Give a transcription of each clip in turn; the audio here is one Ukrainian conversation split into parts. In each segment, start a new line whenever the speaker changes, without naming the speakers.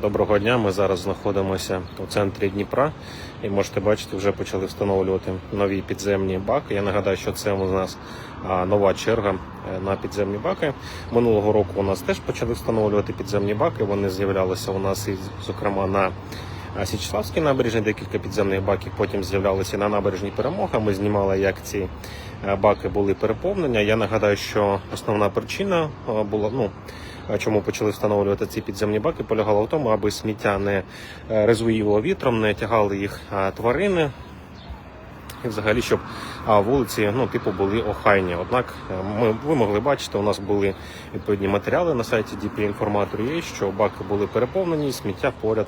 Доброго дня. Ми зараз знаходимося у центрі Дніпра і можете бачити, вже почали встановлювати нові підземні баки. Я нагадаю, що це у нас нова черга е, на підземні баки. Минулого року у нас теж почали встановлювати підземні баки. Вони з'являлися у нас і, зокрема, на а, Січеславській набережні, декілька підземних баків. Потім з'являлися на набережній перемога. Ми знімали, як ці е, баки були переповнення. Я нагадаю, що основна причина е, була ну. Чому почали встановлювати ці підземні баки? Полягало в тому, аби сміття не е, розвіювало вітром, не тягали їх тварини. І взагалі, щоб вулиці ну, типу, були охайні. Однак е, ми, ви могли бачити, у нас були відповідні матеріали на сайті DP Інформатор є, що баки були переповнені, сміття поряд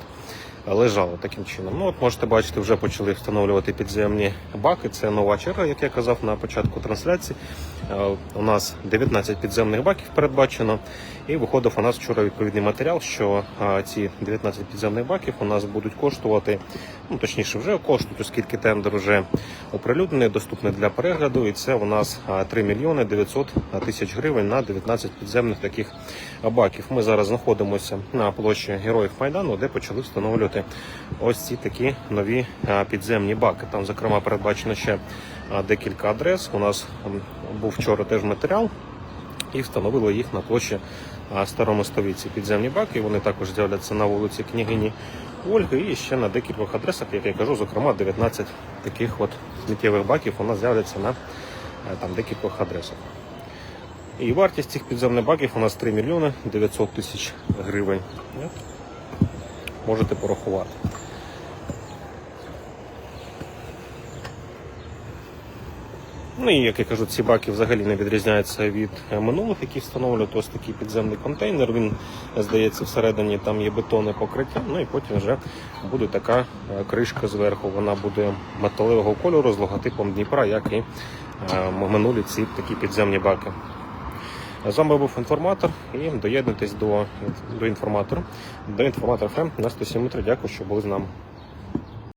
лежало таким чином. Ну, от можете бачити, вже почали встановлювати підземні баки. Це нова черга, як я казав на початку трансляції. Е, У нас 19 підземних баків передбачено. І виходив у нас вчора відповідний матеріал, що ці 19 підземних баків у нас будуть коштувати, ну точніше, вже коштують, оскільки тендер вже оприлюднений, доступний для перегляду. І це у нас а, 3 мільйони 900 тисяч гривень на 19 підземних таких баків. Ми зараз знаходимося на площі Героїв Майдану, де почали встановлювати ось ці такі нові підземні баки. Там, зокрема, передбачено ще декілька адрес. У нас був вчора теж матеріал і встановили їх на площі а, Старомостові. Підземні баки. Вони також з'являться на вулиці княгині Ольги і ще на декількох адресах, як я кажу, зокрема 19 таких от сміттєвих баків у нас з'являться на там декількох адресах. І вартість цих підземних баків у нас 3 мільйони 900 тисяч гривень. Можете порахувати. Ну і як я кажу, ці баки взагалі не відрізняються від е, минулих, які встановлюють. Ось такий підземний контейнер. Він здається всередині там є бетонне покриття. Ну і потім вже буде така е, кришка зверху. Вона буде металевого кольору з логотипом Дніпра, як і е, минулі ці такі підземні баки. З вами був інформатор і доєднуйтесь до, до інформатора. До інформатора ФМ на 107 метрів. Дякую, що були з нами.